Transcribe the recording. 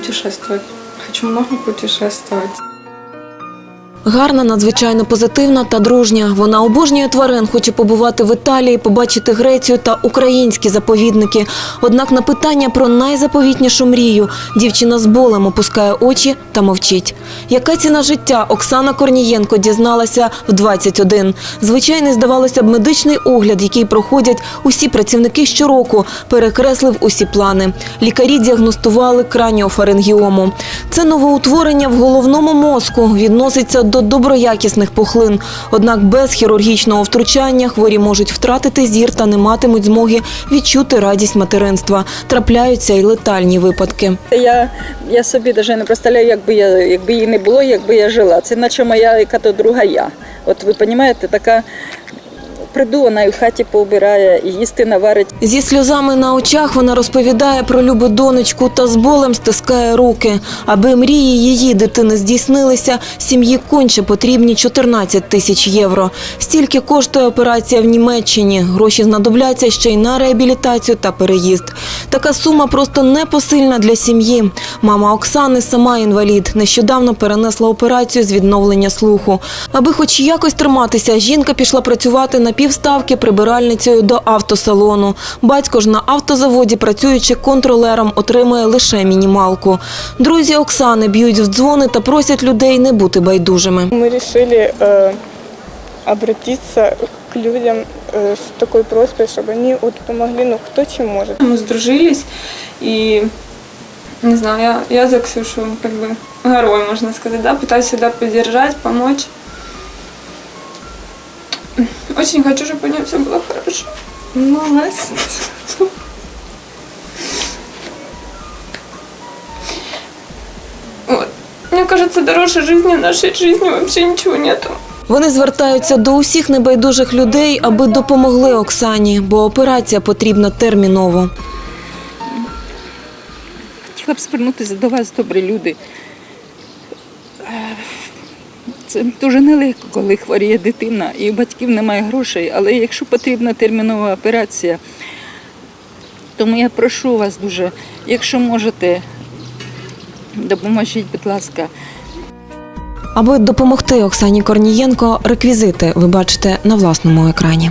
путешествовать. Хочу много путешествовать. Гарна, надзвичайно позитивна та дружня. Вона обожнює тварин, хоче побувати в Італії, побачити Грецію та українські заповідники. Однак на питання про найзаповітнішу мрію дівчина з болем опускає очі та мовчить. Яка ціна життя Оксана Корнієнко дізналася в 21. Звичайний, здавалося б, медичний огляд, який проходять усі працівники щороку, перекреслив усі плани. Лікарі діагностували краніофарингіому. Це новоутворення в головному мозку відноситься до доброякісних пухлин. Однак без хірургічного втручання хворі можуть втратити зір та не матимуть змоги відчути радість материнства. Трапляються й летальні випадки. Я, я собі навіть не представляю, якби я якби її не було, якби я жила. Це наче моя яка то друга я. От ви розумієте, така придумана і в хаті поубирає, і їсти наварить. Зі сльозами на очах вона розповідає про любу донечку та з болем стискає руки. Аби мрії її дитини здійснилися, сім'ї конче потрібні 14 тисяч євро. Стільки коштує операція в Німеччині. Гроші знадобляться ще й на реабілітацію та переїзд. Така сума просто непосильна для сім'ї. Мама Оксани сама інвалід. Нещодавно перенесла операцію з відновлення слуху. Аби хоч якось триматися, жінка пішла працювати на півставки прибиральницею до автосалону. Батько ж на автозаводі, працюючи контролером, отримує лише мінімалку. Друзі Оксани б'ють в дзвони та просять людей не бути байдужими. Мы решили э, обратиться к людям э, с такой просьбой, чтобы они вот помогли, ну, кто чем может. Мы сдружились и не знаю, я, я за Ксюшу как бы горой, можно сказать, да, пытаюсь всегда поддержать, помочь. Очень хочу, чтобы у нее все было хорошо. Молодец. Вот. Мне кажется, дороже жизни нашей жизни вообще ничего нету. Вони звертаються до усіх небайдужих людей, аби допомогли Оксані, бо операція потрібна терміново. Хотіла б звернутися до вас, добрі люди. Це дуже нелегко, коли хворіє дитина і у батьків немає грошей. Але якщо потрібна термінова операція, тому я прошу вас дуже, якщо можете, допоможіть, будь ласка. Аби допомогти Оксані Корнієнко, реквізити ви бачите на власному екрані.